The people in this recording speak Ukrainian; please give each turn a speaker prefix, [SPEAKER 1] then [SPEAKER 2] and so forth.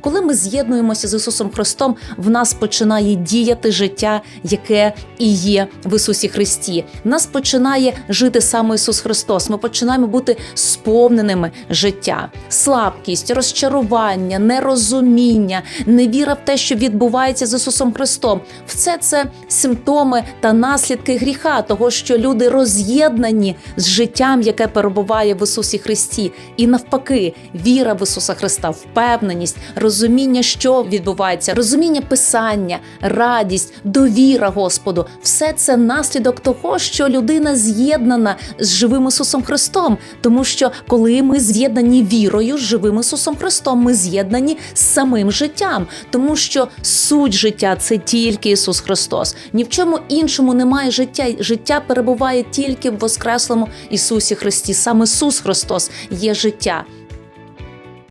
[SPEAKER 1] Коли ми з'єднуємося з Ісусом Христом, в нас починає діяти життя, яке і є в Ісусі Христі. В нас починає жити саме Ісус Христос. Ми починаємо бути сповненими життя, слабкість, розчарування, нерозуміння, невіра в те, що відбувається з Ісусом Христом. Все це симптоми та наслідки гріха, того, що люди роз'єднані з життям, яке перебуває в Ісусі Христі, і навпаки, віра в Ісуса Христа, впевненість, розуміння, що відбувається, розуміння писання, радість, довіра Господу все це наслідок того, що людина з'єднана з живим Ісусом Христом. Тому що коли ми з'єднані вірою з живим Ісусом Христом, ми з'єднані з самим життям, тому що суть життя це тільки Ісус Христос. Ні в чому іншому немає життя. Життя перебуває тільки в Воскреслому Ісусі Христі. Саме Ісус Христос є життя.